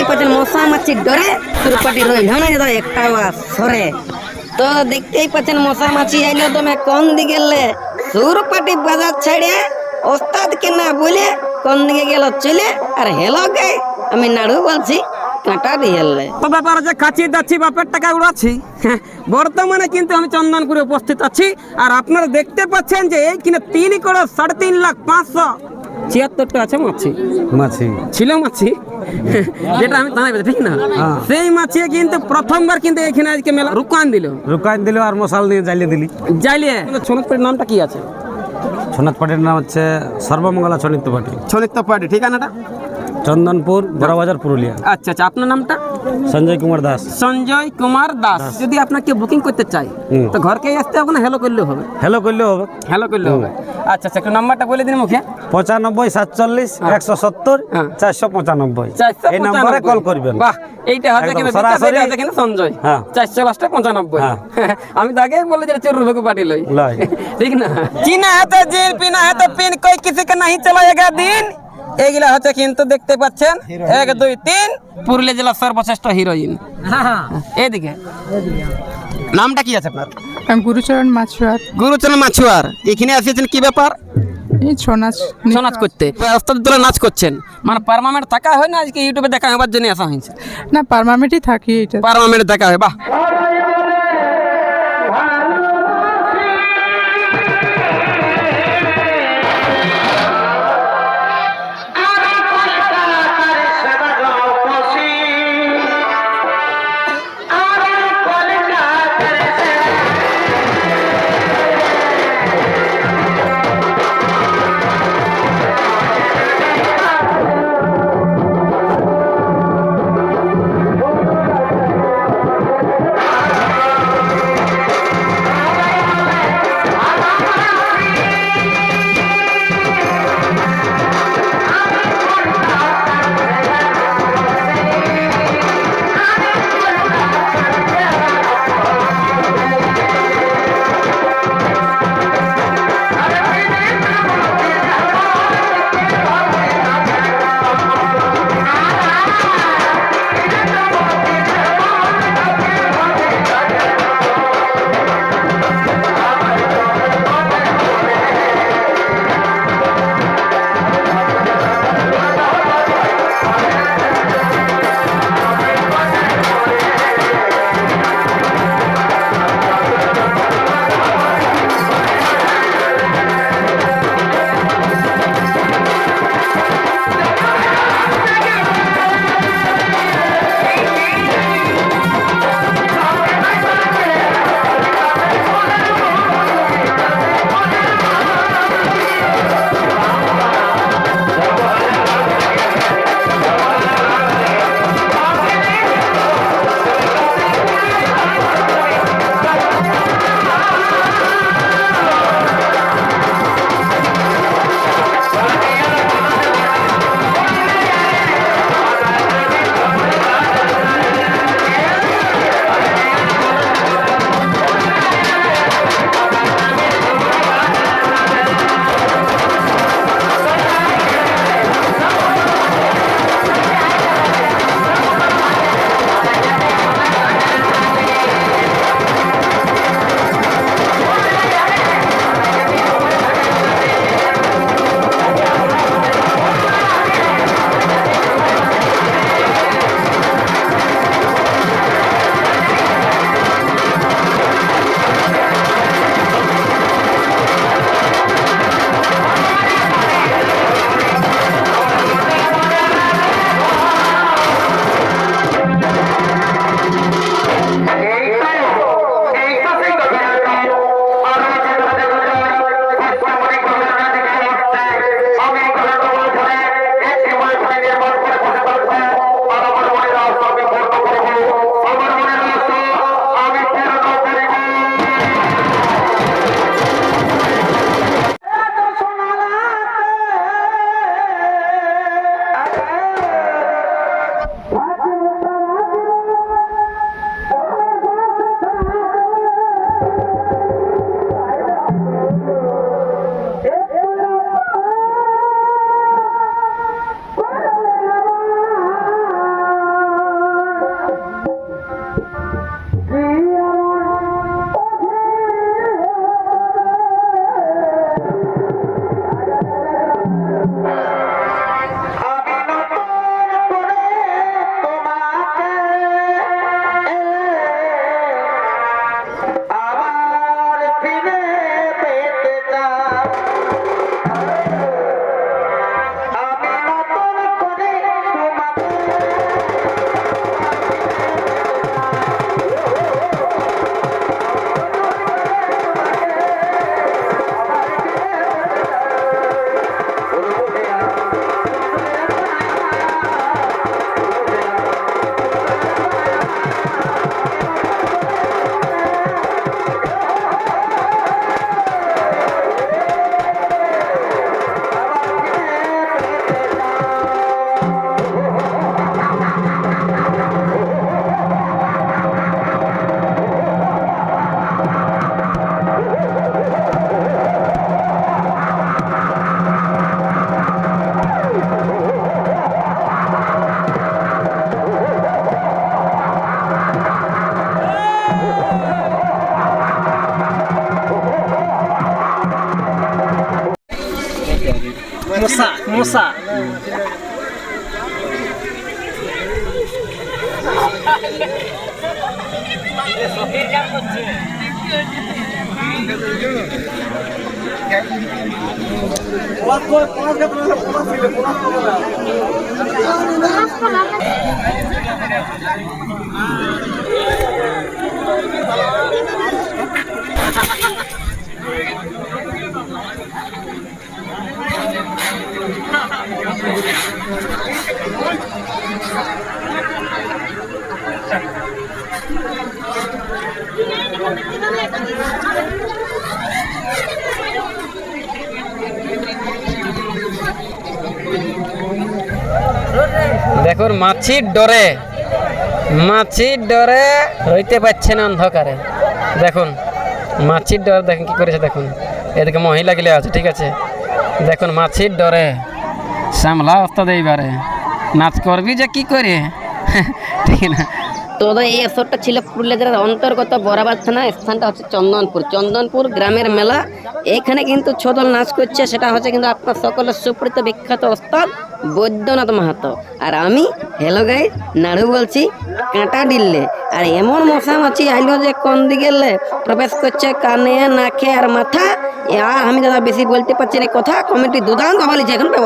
দেখতেই পাচ্ছেন মশা মাছির ডরে সুরপাটি রয়ে না যেত একটা সরে। তো দেখতেই পাচ্ছেন মশা মাছি আইলো তুমি কোন দিকে গেলে সুরপাটি বাজার ছেড়ে ওস্তাদকে না বলে কোন দিকে গেল চলে? আর হেলো গে আমি নাড়ু বলছি কাঁটা দিয়ে তো ব্যাপার যে খাচ্ছি দাচ্ছি বাপের টাকা উড়াচ্ছি? হ্যাঁ, বর্তমানে কিন্তু আমি চন্দনপুরে উপস্থিত আছি আর আপনারা দেখতে পাচ্ছেন যে এই কিনা তিন করোড় সাড়ে তিন লাখ পাঁচশো ছিয়াত্তরটা আছে মাছি। মাছি। ছিল মাছি। যেটা আমি জানাই ঠিক না? সেই মাছি কিন্তু প্রথমবার কিন্তু এখানে আজকে মেলা রুকান দিল। রুকান দিল আর মশাল দিয়ে জ্বালিয়ে দিলি। জ্বালিয়ে? সোনাজপুরের নামটা কি আছে? সোনাথ পাটির নাম হচ্ছে সর্বমঙ্গলা ছনিত্য পাটি ছনিত্য পার্টি ঠিকানাটা? চন্দনপুর বড়বাজার পুরুলিয়া। আচ্ছা আচ্ছা আপনার নামটা? সঞ্জয় কুমার দাস। সঞ্জয় কুমার দাস। যদি আপনাকে বুকিং করতে চাই তো ঘরকে আসতে হবে না হ্যালো করলে হবে? হ্যালো করলে হবে। হ্যালো করলে হবে। আচ্ছা আচ্ছা একটু নাম্বারটা বলে দিন মুখে। পঁচানব্বই সাতচল্লিশ হ্যাঁ। একশো সত্তর হ্যাঁ। চারশো পঁচানব্বই। এই নাম্বারে কল করবেন। এইটা হচ্ছে সরাসরি কিন্তু সঞ্জয়। হ্যাঁ। চারশো পাঁচটা পঁচানব্বই। আমি তো আগে বলে যে চোর রুভেকে পাঠিয়ে লই ঠিক না? চিনা হাতে জিল পিনা হাতে পিন কই কিছু কে নাহি চলায়েগা দিন? এগুলা হচ্ছে কিন্তু দেখতে পাচ্ছেন এক দুই তিন। পুরুলিয়া জেলার সর্বশ্রেষ্ঠ হিরোইন এদিকে। নামটা কি আছে আপনার? আমি গুরুচরণ মাছুয়ার। গুরুচরণ মাছুয়ার। এখানে আসিয়েছেন কি ব্যাপার? এই ছৌ নাচ ছৌ নাচ করতে। রাস্তার নাচ করছেন। মানে পারমানেন্ট থাকা হয় না আজকে ইউটিউবে দেখা হবার জন্য আসা হয়েছে। না পারমানেন্টই থাকি এটা পারমানেন্ট দেখা হয় বাহ। মশা। মশা দেখুন, মাছির ডরে মাছির ডরে রইতে পারছে না অন্ধকারে। দেখুন, মাছির ডরে দেখুন কি করেছে, দেখুন। এদিকে মহিলা গিলে আছে, ঠিক আছে। দেখুন, মাছির ডরে সামলা অস্তা এইবারে। নাচ করবি যে কি করে? ঠিক না। তো এই আসরটা ছিল পুরুলিয়া জেলার অন্তর্গত বরাবাদ থানা, স্থানটা হচ্ছে চন্দনপুর। চন্দনপুর গ্রামের মেলা। এখানে কিন্তু ছদল নাচ করছে, সেটা হচ্ছে কিন্তু আপনার সকলের সুপরিচিত বিখ্যাত ওস্তাদ বৈদ্যনাথ মাহাতো। আর আমি, হ্যালো গাই নাড়ু বলছি, কাঁটা ডিললে। আর এমন মশা মাছি আইলো যে কোন দিকে প্রবেশ করছে কানে, নাকে আর মাথা। আর আমি দাদা বেশি বলতে পারছি না কথা। কমিটি দুদান্ত বলেছে এখন